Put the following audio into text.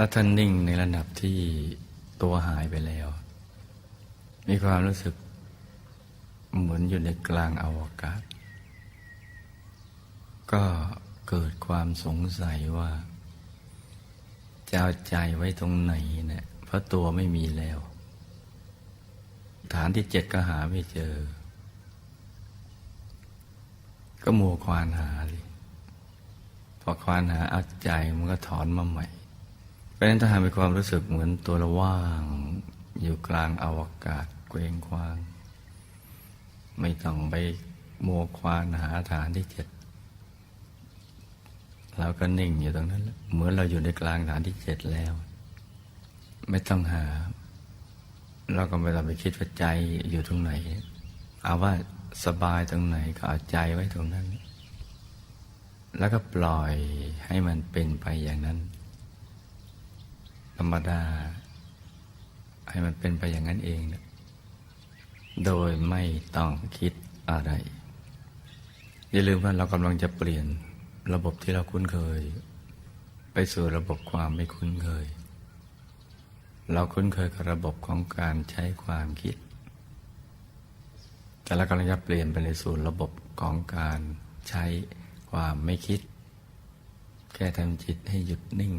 แล้วท่านนิ่งในระดับที่ตัวหายไปแล้ว มีความรู้สึกเหมือนอยู่ในกลางอวกาศ ก็เกิดความสงสัยว่าจะเอาใจไว้ตรงไหนเนี่ยเพราะตัวไม่มีแล้ว ฐานที่เจ็ดก็หาไม่เจอ ก็มัวควานหาเลยพอควานหาเอาใจมันก็ถอนมาใหม่ เพราะฉะนั้นถ้าหากมีความรู้สึกเหมือนตัวเราว่าง อยู่กลางอวกาศเกวงควาง ไม่ต้องไปมัวควานหาฐานที่เจ็ดเราก็นิ่งอยู่ตรงนั้น เหมือนเราอยู่ในกลางฐานที่เจ็ดแล้ว ไม่ต้องหา เราก็ไม่ต้องไปคิดว่าใจอยู่ตรงไหน เอาว่าสบายตรงไหนก็เอาใจไว้ตรงนั้น แล้วก็ปล่อยให้มันเป็นไปอย่างนั้น รรมดา ให้มันเป็นไปอย่างนั้นเองนะโดยไม่ต้องคิดอะไร อย่าลืมว่าเรากำลังจะเปลี่ยนระบบที่เราคุ้นเคย ไปสู่ระบบความไม่คุ้นเคย เราคุ้นเคยกับระบบของการใช้ความคิด แต่เรากำลังจะเปลี่ยนไปในสู่ระบบของการใช้ความไม่คิด แค่ทำจิตให้หยุดนิ่ง